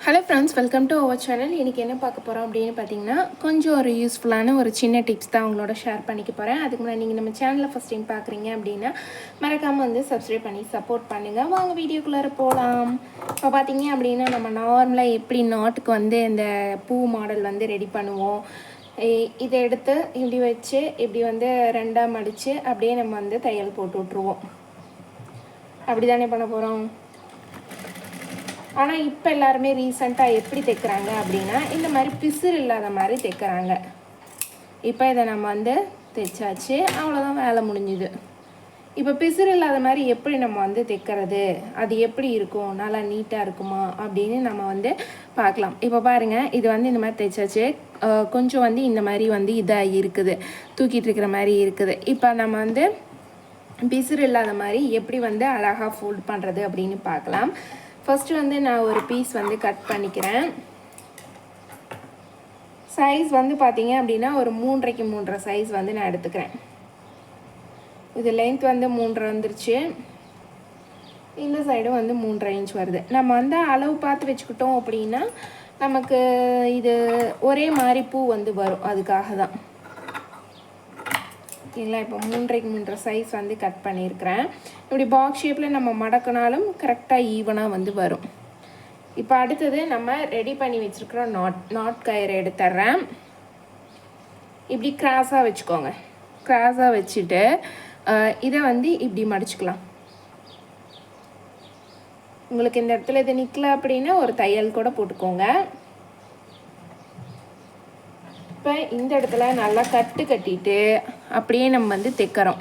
Hello friends welcome to our channel இன்றைக்கி என்ன பார்க்க போகிறோம் அப்படின்னு பார்த்தீங்கன்னா கொஞ்சம் ஒரு யூஸ்ஃபுல்லான ஒரு சின்ன டிப்ஸ் தான் உங்களோட ஷேர் பண்ணிக்க போகிறேன் அதுக்கு முன்னாடி நீங்கள் நம்ம சேனலில் ஃபஸ்ட் டைம் பார்க்குறீங்க அப்படின்னா மறக்காமல் வந்து சப்ஸ்கிரைப் பண்ணி சப்போர்ட் பண்ணுங்கள் வாங்க வீடியோக்குள்ளார போகலாம் இப்போ பார்த்தீங்க அப்படின்னா நம்ம நார்மலாக எப்படி நாட்டுக்கு வந்து இந்த பூ மாடல் வந்து ரெடி பண்ணுவோம்? இதை எடுத்து இப்படி வச்சு இப்படி வந்து ரெண்டாக மடித்து அப்படியே நம்ம வந்து தையல் போட்டு விட்ருவோம் அப்படி தானே பண்ண போகிறோம் ஆனால் இப்போ எல்லாருமே ரீசண்டாக எப்படி தைக்கிறாங்க அப்படின்னா இந்த மாதிரி பிசுறு இல்லாத மாதிரி தைக்கிறாங்க. இப்போ இதை நம்ம வந்து தைச்சாச்சு அவ்வளோதான் வேலை முடிஞ்சுது. இப்போ பிசுறு இல்லாத மாதிரி எப்படி நம்ம வந்து தைக்கிறது? அது எப்படி இருக்கும்? நல்லா நீட்டாக இருக்குமா? அப்படின்னு நம்ம வந்து பார்க்கலாம். இப்போ பாருங்கள் இது வந்து இந்த மாதிரி தைச்சாச்சு. கொஞ்சம் வந்து இந்த மாதிரி வந்து இதாக இருக்குது. தூக்கிட்டு இருக்கிற மாதிரி இருக்குது. இப்போ நம்ம வந்து பிசுறு இல்லாத மாதிரி எப்படி வந்து அழகாக ஃபோல்ட் பண்ணுறது அப்படின்னு பார்க்கலாம். ஃபஸ்ட்டு வந்து நான் ஒரு பீஸ் வந்து கட் பண்ணிக்கிறேன். சைஸ் வந்து பார்த்தீங்க அப்படின்னா ஒரு மூன்றரைக்கு மூன்றரை சைஸ் வந்து நான் எடுத்துக்கிறேன். இது லென்த் வந்து மூன்றரை வந்துருச்சு. இந்த சைடும் வந்து மூன்றரை இன்ச் வருது. நம்ம வந்து அளவு பார்த்து வச்சுக்கிட்டோம் அப்படின்னா நமக்கு இது ஒரே மாதிரி பூ வந்து வரும். அதுக்காக தான். ஓகேங்களா? இப்போ மூன்றைக்கு மூன்றரை சைஸ் வந்து கட் பண்ணியிருக்கிறேன். இப்படி பாக்ஸ் ஷேப்பில் நம்ம மடக்கினாலும் கரெக்டாக ஈவனாக வந்து வரும். இப்போ அடுத்தது நம்ம ரெடி பண்ணி வச்சுருக்கிற நாட் நாட் கயிறு எடுத்துட்றேன் இப்படி கிராஸாக வச்சுக்கோங்க. கிராஸாக வச்சுட்டு இதை வந்து இப்படி மடிச்சுக்கலாம். உங்களுக்கு இந்த இடத்துல இது நிற்கல அப்படின்னா ஒரு தையல் கூட போட்டுக்கோங்க. இப்போ இந்த இடத்துல நல்லா கட்டு கட்டிட்டு அப்படியே நம்ம வந்து தைக்கிறோம்.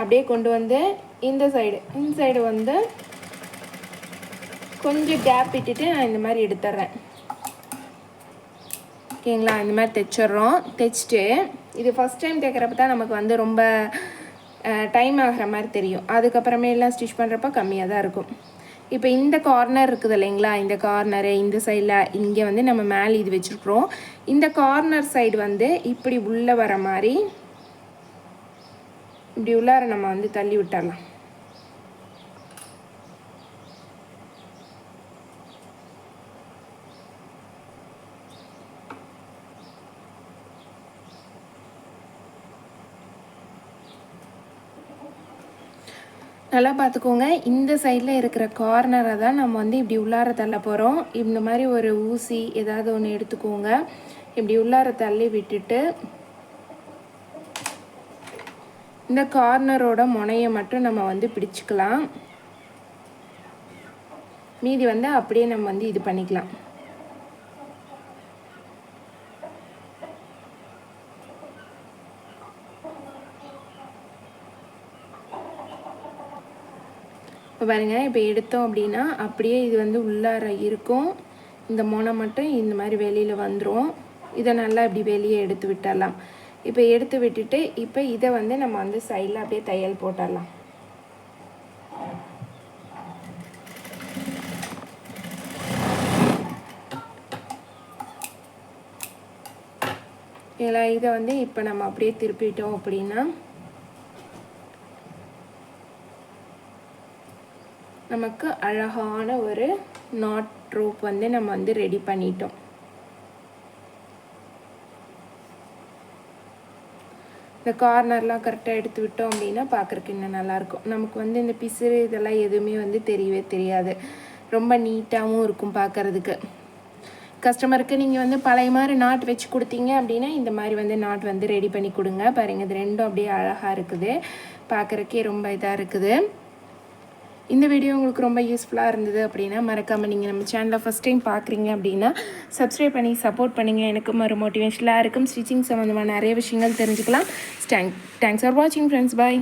அப்படியே கொண்டு வந்து இந்த சைடு இந்த சைடு வந்து கொஞ்சம் கேப் விட்டுட்டு நான் இந்த மாதிரி எடுத்துட்றேன் ஓகேங்களா இந்த மாதிரி தைச்சிட்றோம். தைச்சிட்டு இது ஃபஸ்ட் டைம் தைக்கிறப்ப தான் நமக்கு வந்து ரொம்ப டைம் ஆகிற மாதிரி தெரியும். அதுக்கப்புறமே எல்லாம் ஸ்டிச் பண்ணுறப்ப கம்மியாக தான் இருக்கும். இப்போ இந்த கார்னர் இருக்குது இல்லைங்களா? இந்த கார்னரு இந்த சைடில் இங்கே வந்து நம்ம மேலே இது வச்சுருக்குறோம். இந்த கார்னர் சைடு வந்து இப்படி உள்ளே வர மாதிரி இப்படி உள்ளார நம்ம வந்து தள்ளி விட்டுடலாம் நல்லா பார்த்துக்கோங்க. இந்த சைடில் இருக்கிற கார்னரை தான் நம்ம வந்து இப்படி உள்ளார தள்ள போகிறோம் இந்த மாதிரி ஒரு ஊசி ஏதாவது ஒன்று எடுத்துக்கோங்க. இப்படி உள்ளார தள்ளி விட்டுட்டு இந்த கார்னரோட முனையை மட்டும் நம்ம வந்து பிடிச்சிக்கலாம். மீதி வந்து அப்படியே நம்ம வந்து இது பண்ணிக்கலாம். இப்போ பாருங்கள் இப்போ எடுத்தோம் அப்படின்னா அப்படியே இது வந்து உள்ளார இருக்கும். இந்த மோனை மட்டும் இந்த மாதிரி வெளியில் வந்துடும் இதை நல்லா இப்படி வெளியே எடுத்து விட்டுடலாம் இப்போ எடுத்து விட்டுட்டு இப்போ இதை வந்து நம்ம வந்து சைடில் அப்படியே தையல் போட்டுடலாம் இதில் இதை வந்து இப்போ நம்ம அப்படியே திருப்பிட்டோம் அப்படின்னா நமக்கு அழகான ஒரு நாட் ரோப் வந்து நம்ம வந்து ரெடி பண்ணிட்டோம். இந்த கார்னர்லாம் கரெக்டாக எடுத்து விட்டோம் அப்படின்னா பார்க்குறக்கு இன்னும் நல்லாயிருக்கும் நமக்கு வந்து இந்த பிசுறு இதெல்லாம் எதுவுமே வந்து தெரியவே தெரியாது. ரொம்ப நீட்டாகவும் இருக்கும் பார்க்குறதுக்கு. கஸ்டமருக்கு நீங்கள் வந்து பழைய மாதிரி நாட் வச்சு கொடுத்தீங்க அப்படின்னா இந்த மாதிரி வந்து நாட் வந்து ரெடி பண்ணி கொடுங்க. பாருங்கள் இது ரெண்டும் அப்படியே அழகாக இருக்குது. பார்க்குறக்கே ரொம்ப இதாக இருக்குது. இந்த வீடியோ உங்களுக்கு ரொம்ப யூஸ்ஃபுல்லாக இருந்தது அப்படின்னா மறக்காமல் நீங்கள் நம்ம சேனலை ஃபஸ்ட் டைம் பார்க்குறீங்க அப்படின்னா சப்ஸ்கிரைப் பண்ணி சப்போர்ட் பண்ணுங்கள் எனக்கும் ஒரு மோட்டிவேஷனாக இருக்கும். ஸ்டிச்சிங் சம்மந்தமாக நிறைய விஷயங்கள் தெரிஞ்சுக்கலாம். தேங்க் தேங்க்ஸ் ஃபார் வாட்சிங் ஃப்ரெண்ட்ஸ் பாய்